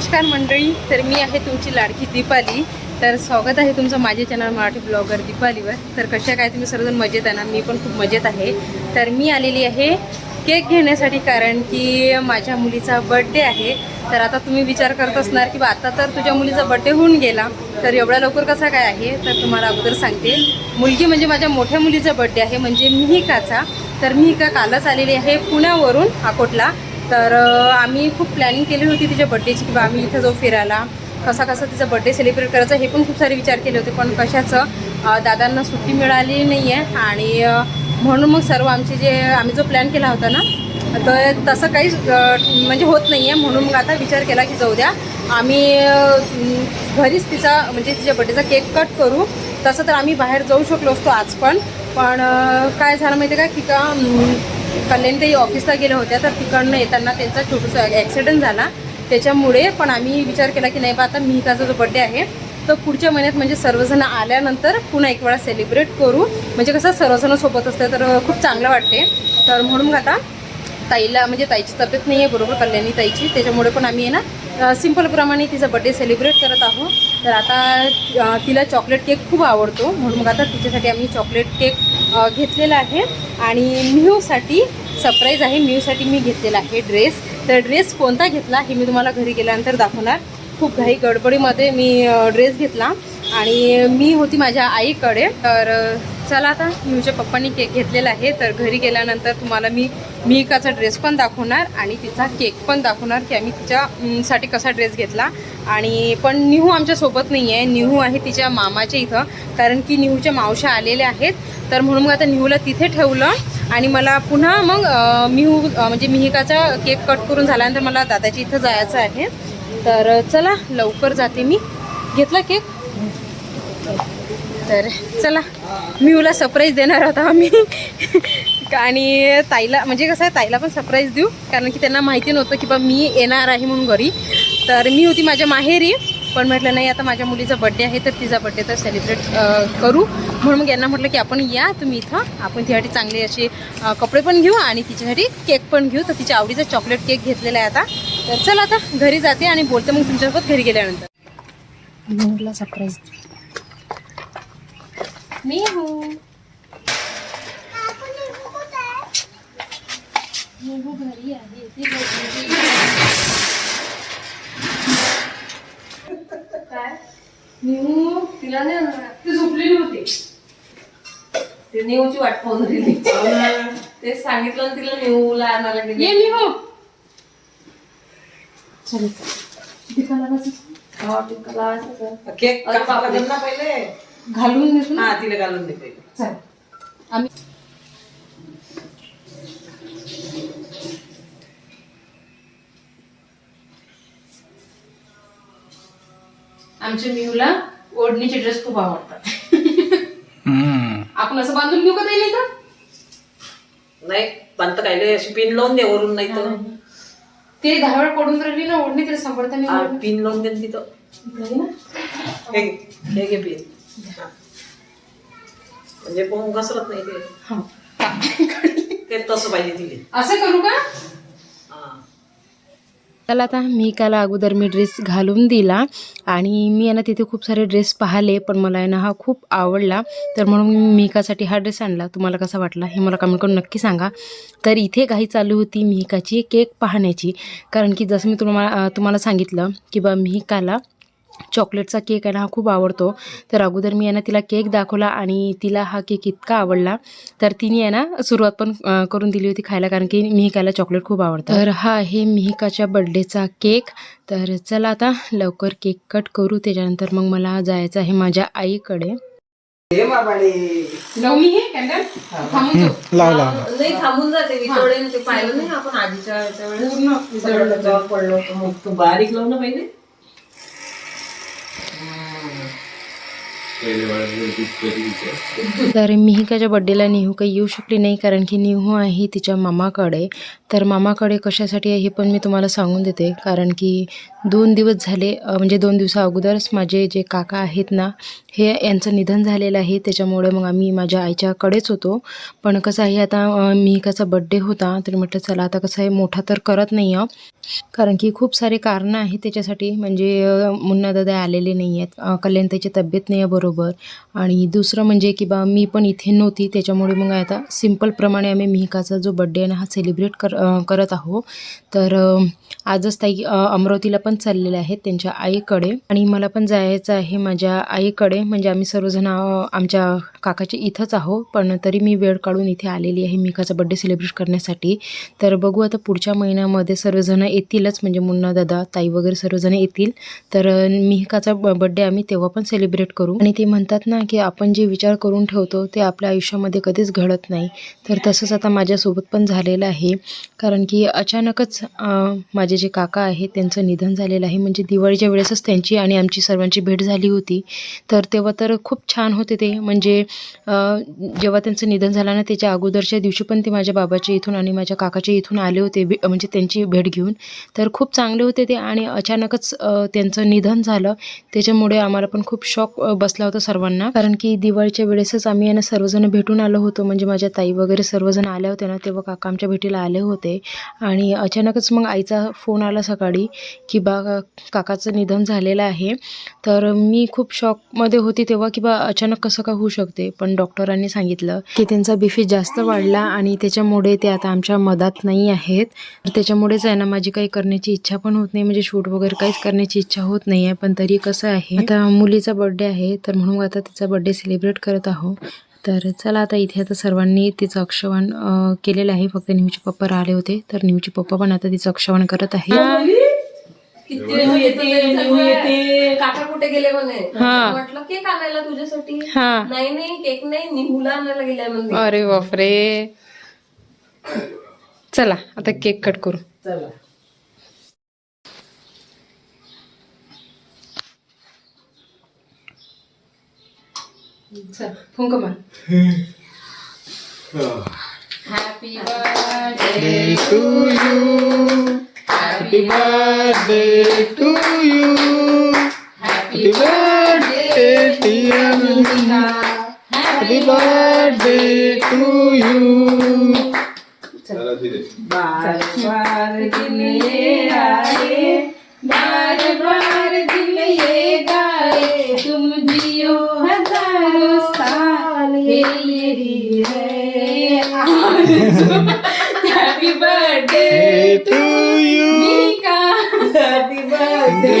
नमस्कार मंडळी तर मी आहे तुमची लाडकी दीपाली. तर स्वागत आहे तुमचं माझे चॅनल मराठी ब्लॉगर दीपालीवर. तर कशा काय तुम्ही सर्वजण मजेत आहे ना? मी पण खूप मजेत आहे. तर मी आलेली आहे केक घेण्यासाठी कारण की माझ्या मुलीचा बड्डे आहे. तर आता तुम्ही विचार करत असणार की आता तर तुझ्या मुलीचा बड्डे होऊन गेला. तर एवढ्या लवकर कसा काय आहे? तर तुम्हाला अगोदर सांगते. मुलगी म्हणजे माझ्या मोठ्या मुलीचा बड्डे आहे म्हणजे मिहिकाचा तर मिहिका कालच आलेली आहे पुण्यावरून अकोटला. तर आम्ही खूप प्लॅनिंग केली होती तिच्या बड्डेची किंवा आम्ही इथं जाऊ फिरायला. कसा कसा तिचा बड्डे सेलिब्रेट करायचा हे पण खूप सारे विचार केले होते पण कशाचं दादांना सुट्टी मिळाली नाही आहे आणि म्हणून मग सर्व आमचे जे आम्ही जो प्लॅन केला होता ना तर तसं काहीच म्हणजे होत नाही आहे म्हणून मग आता विचार केला की जाऊ द्या. आम्ही घरीच तिचा म्हणजे तिच्या बड्डेचा केक कट करू. तसं तर आम्ही बाहेर जाऊ शकलो असतो आज पण. पण काय झालं माहिती आहे का की का कल्याण ते ऑफिसला गेल्या होत्या तर तिकडनं येताना त्यांचा छोटंसं ॲक्सिडेंट झाला. त्याच्यामुळे पण आम्ही विचार केला की नाही बा आता मिहिकाचा जो बड्डे आहे. तो पुढच्या महिन्यात म्हणजे सर्वजण आल्यानंतर पुन्हा एक वेळा सेलिब्रेट करू. म्हणजे कसं सर्वजण सोबत असतं तर खूप चांगलं वाटते. तर म्हणून मग आता ताईला म्हणजे ताईची तब्येत नाही आहे बरोबर कल्याणी ताईची. त्याच्यामुळे पण आम्ही आहे ना सिम्पलप्रमाणे तिचा बड्डे सेलिब्रेट करत आहोत. तर आता तिला चॉकलेट केक खूप आवडतो. म्हणून मग आता तिच्यासाठी आम्ही चॉकलेट केक घेतलेला आहे. आणि म्यूसाठी सरप्राईज आहे म्यूसाठी मी घेतलेला आहे ड्रेस तर ड्रेस कोणता घेतला हे मी तुम्हाला घरी गेल्यानंतर दाखवणार. खूप घाई गडबडीमध्ये मी ड्रेस घेतला. आणि मी होती माझ्या आईकडे. तर चला आता म्यूच्या पप्पांनी केक घेतलेला आहे. तर घरी गेल्यानंतर तुम्हाला मी मिहिकाचा ड्रेस पण दाखवणार आणि तिचा केक पण दाखवणार की आम्ही तिच्यासाठी कसा ड्रेस घेतला. आणि पण निहू आमच्यासोबत नाही आहे निहू आहे तिच्या मामाच्या इथं कारण की निहूच्या मावशा आलेल्या आहेत. तर म्हणून मग आता निहूला तिथे ठेवलं आणि मला पुन्हा मग मिहू म्हणजे मिहिकाचा केक कट करून झाल्यानंतर मला दादाच्या इथं जायचं आहे. तर चला लवकर जाते मी. घेतला केक? तर चला मीला सरप्राईज देणार आता आम्ही. आणि ताईला म्हणजे कसं आहे ताईला पण सरप्राईज देऊ कारण की त्यांना माहिती नव्हतं की बा मी येणार आहे म्हणून घरी. तर मी होती माझ्या माहेरी पण म्हटलं नाही आता माझ्या मुलीचा बड्डे आहे तर तिचा बड्डे तर सेलिब्रेट करू. म्हणून मग यांना म्हटलं की आपण या तुम्ही इथं. आपण तिच्यासाठी चांगले असे कपडे पण घेऊ आणि तिच्यासाठी केक पण घेऊ. तर तिच्या आवडीचा चॉकलेट केक घेतलेला आहे आता. तर चला आता घरी जाते आणि बोलते मग तुमच्यासोबत घरी गेल्यानंतर. म्हटलं सरप्राईज मी हो हो घरी आहे ती. काय तिला नाही आणणार. ती झोपलेली होती ते नेऊची वाट पाहून राहिली ते सांगितलं तिला नेऊला आणायला गेली ये मी हो चल टिका लावायचं. हा, टिक्का लावायचा का? केक अरे कापायला बापरे. लागेल ना पहिले घालून देतो ना? हा तिला घालून दे पहिले चल. आम्ही आमच्या मिहूला ओढणीचे ड्रेस खूप आवडतात. आपण असं बांधून घेऊ का ताई तर नाही पंत कायले अशी पिन लावून दे वरून नाही तर. ते दहा वेळा पडून राहिली ना ओढणी तरी सांभाळता मी पिन लावून दे ना तिथं. ना? हे घे, हे घे पिन. म्हणजे कोण घसरत नाही ते. हा. ते तसं पाहिजे तिले. असं करू का? हा. त्याला आता मी काला अगोदर मी ड्रेस घालून दिला आणि मी आहे ना तिथे खूप सारे ड्रेस पाहिले पण मला आहे ना हा खूप आवडला. तर म्हणून मी मिहिकासाठी हा ड्रेस आणला. तुम्हाला कसा वाटला हे मला कमेंट करून नक्की सांगा. तर इथे घाई चालू होती मिहिकाची केक पाहण्याची. कारण की जसं मी तुम्हाला तुम्हाला सांगितलं की बा मिहिकाला चॉकलेटचा केक आहे ना हा खूप आवडतो. तर अगोदर मी आहे ना तिला केक दाखवला आणि तिला हा केक इतका आवडला. तर तिने आहे ना सुरुवात पण करून दिली होती खायला कारण की मिहिकाला चॉकलेट खूप आवडतं. तर हा आहे मिहिकाच्या बड्डेचा केक. तर चला आता लवकर केक कट करू. त्याच्यानंतर मग मला जायचं आहे माझ्या आईकडे. हे बाबाडे लावू मी हे. कॅन्डल थांबून जाऊ. नाही थांबून जाते वितोडे ते पाहिलं नाही आपण आधीच्या याच्या वेळेस पूर्ण सगळं त्याच्यावर पडलं होतं मग तू बारीक लावून पहिले तर मिहिकाच्या बड्डेला निहू काही येऊ शकली नाही कारण की निहू आहे तिच्या मामाकडे. तर मामाकडे कशासाठी आहे हे पण मी तुम्हाला सांगून देते. कारण की दोन दिवस झाले म्हणजे दोन दिवसा अगोदरच माझे जे काका आहेत ना हे यांचं निधन झालेलं आहे. त्याच्यामुळे मग आम्ही माझ्या आईच्याकडेच होतो. पण कसं आहे आता मिहिकाचा बड्डे होता तर म्हटलं चला आता कसं आहे मोठा तर करत नाही आहे कारण की खूप सारे कारणं आहेत त्याच्यासाठी. म्हणजे मुन्ना दादा आलेले नाही आहेत. कल्याण त्याची तब्येत नाही आहे बरोबर. आणि दुसरं म्हणजे की बा मी पण इथे नव्हती. त्याच्यामुळे मग आता सिम्पलप्रमाणे आम्ही मिहिकाचा जो बड्डे आहे ना हा सेलिब्रेट कर करत आहो तर आजच ताई अमरावतीला पण चाललेले आहेत त्यांच्या आईकडे. आणि मला पण जायचं आहे माझ्या आईकडे. म्हणजे आम्ही सर्वजण आमच्या काकाचे इथंच आहो पण तरी मी वेळ काढून इथे आलेली आहे मिकाचा बड्डे सेलिब्रेट करण्यासाठी. तर बघू आता पुढच्या महिन्यामध्ये सर्वजण येतीलच. म्हणजे मुन्ना दादा ताई वगैरे सर्वजण येतील. तर मिकाचा ब बड्डे आम्ही तेव्हा पण सेलिब्रेट करू. आणि ते म्हणतात ना की आपण जे विचार करून ठेवतो ते आपल्या आयुष्यामध्ये कधीच घडत नाही. तर तसंच आता माझ्यासोबत पण झालेलं आहे. कारण की अचानकच माझे जे काका आहेत त्यांचं निधन झालेलं आहे. म्हणजे दिवाळीच्या वेळेसच त्यांची आणि आमची सर्वांची भेट झाली होती. तर तेव्हा तर खूप छान होते ते. म्हणजे जेव्हा त्यांचं निधन झालं ना त्याच्या अगोदरच्या दिवशी पण ते माझ्या बाबाच्या इथून आणि माझ्या काकाच्या इथून आले होते. भे- म्हणजे त्यांची भेट घेऊन. तर खूप चांगले होते ते आणि अचानकच त्यांचं निधन झालं. त्याच्यामुळे आम्हाला पण खूप शॉक बसला होता सर्वांना. कारण की दिवाळीच्या वेळेसच आम्ही यांना सर्वजण भेटून आलो होतो. म्हणजे माझ्या ताई वगैरे सर्वजण आल्या होत्या ना तेव्हा काका आमच्या भेटीला आले होते. आणि अचानकच मग आईचा फोन आला सकाळी की बा काकाचं निधन झालेलं आहे. तर मी खूप शॉकमध्ये होती तेव्हा की बा अचानक कसं का होऊ शकते? पण डॉक्टरांनी सांगितलं की त्यांचा बीफी जास्त वाढला आणि त्याच्यामुळे ते आता आमच्या मधात नाही आहेत. तर त्याच्यामुळेच आहे ना माझी काही करण्याची इच्छा पण होत नाही. म्हणजे शूट वगैरे काहीच करण्याची इच्छा होत नाही आहे पण तरी कसं आहे? आता मुलीचा बड्डे आहे तर म्हणून आता तिचा बड्डे सेलिब्रेट करत आहोत. तर चला आता इथे आता सर्वांनी तिचं अक्षवान अं, केलेलं आहे. फक्त न्यूचे पप्पा राहिले होते. तर न्यूचे पप्पा पण आता तिचं अक्षवान करत आहे. किती वेळ येते निघू येते. काका कुठे गेले म्हणे हा. म्हटलं केक आणायला तुझ्यासाठी. हा. नाही नाही केक नाही निहुला आणायला गेलाय म्हणजे अरे बापरे. चला आता केक कट करू. चला. चल फुंक मार happy birthday Happy birthday to you. Happy birthday, dear Mika. Happy birthday to you. बार बार दिन ये आए बार बार दिन ये गाए तुम जियो ये मेरी है happy birthday To you. Mika happy birthday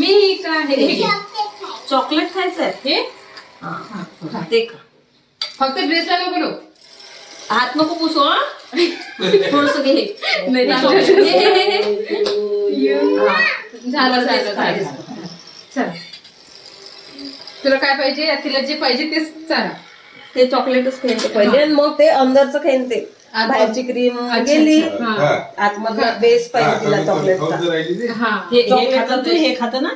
Mika हे चॉकलेट चॉकलेट आहे हे ते खा. फक्त ड्रेसला नको लो हात नको पुसू हा थोडस घे नाही हे, हे, हे, हे. झालं झालं झालं चल तुला काय पाहिजे? तिला जे पाहिजे तेच चाल. ते चॉकलेटच खायचं पहिले आणि मग ते अंदरचं खाईन ते. आत- बाहेरची क्रीम अच्छा, गेली. हा. आतमधला बेस पाहिजे तिला चॉकलेटचा. हा. हे हे खातं तू? हे खातं ना?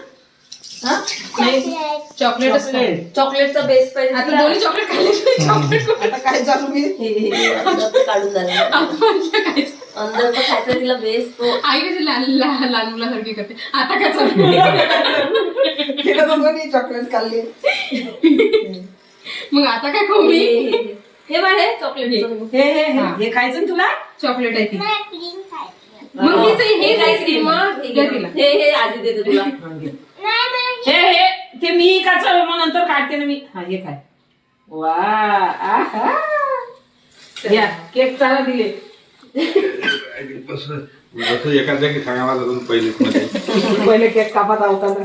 चॉकलेटच खाय. चॉकलेटचा बेस पाहिजे आता तिला. दोन्ही चॉकलेट खाल्ले चॉकलेट आता काय चालू मी? हे, हे, हे, अंदरचं काढून झालं. अंदरचं खायचं तिला बेस तो. आई कशी लहान लहान लहान मुलासारखी करते. आता काय चालू? तिला दोघांनी चॉकलेट खाल्ली. मग आता काय खाऊ हे, मी हे, हे. हे. बाय चॉकलेट हे हे हे. हे. खायचं ना तुला? चॉकलेट आहे ती. मग हीच हे काय क्रीम हे तिला. हे हे आधी देते तुला. हे हे ते मी काच मग नंतर काढते ना मी. हा हे काय वा आहा. या केक चाला दिले. पहिलेच मध्ये पहिले. केक कापत आवता ना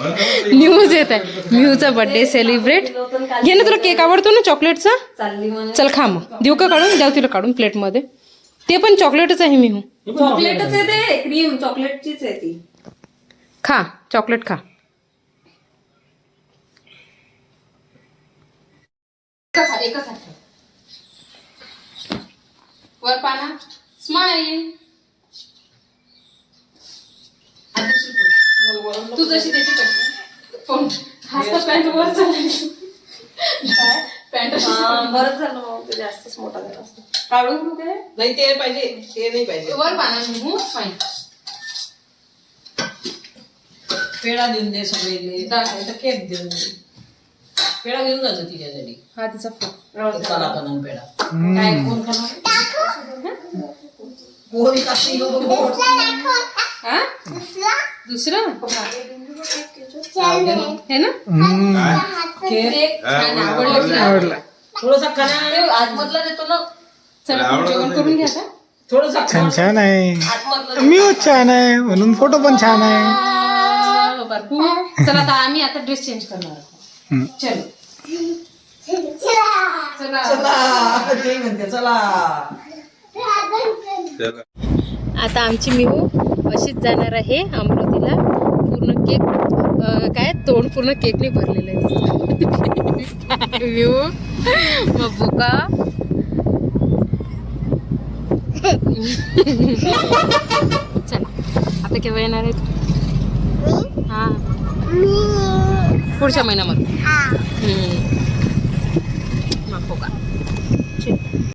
न्यूज येत आहे. न्यूचा बर्थडे सेलिब्रेट घे ना तुला केक आवडतो ना चॉकलेटचा चल खा मग. देऊ का काढून? द्याव तिला काढून प्लेटमध्ये ते पण चॉकलेटच आहे मिहू चॉकलेटच आहे ते. क्रीम चॉकलेटचीच आहे ती. खा. चॉकलेट खा. वर पाना. स्माईल तू जशी त्याची पॅन्ट पण हात पॅन्ट वर चालली. पॅन्ट बरंच झालं मग ते जास्तच मोठा झाला असता. काढून घेऊ काय? नाही ते पाहिजे. ते नाही पाहिजे. वर पाना निघू फाईन पेढा देऊन दे सगळे दाखव. केक देऊन दे. पेढा घेऊन जातो तिच्यासाठी. हा तिचा फोन. पेढा. काय कोण खाणार कोण काही हा? दुसरं? हे ना? केक छान आवडलं. की? थोडसा खाना आतमधला देतो ना. चला जेवण करून घ्या आता. थोडसा छान छान आहे. आतमधला मी छान आहे. म्हणून फोटो पण छान आहे. भरपूर चला आता आम्ही आता ड्रेस चेंज करणार आहोत. चलो. चला. चला. ते म्हणते चला. चला. आता आमची मिहू अशीच जाणार आहे अमरावतीला. पूर्ण केक काय? तोंड पूर्ण केकने भरलेलं आहे. मिहू मग बोका चला आता केव्हा येणार आहे तू? हा. पुढच्या महिन्यामध्ये.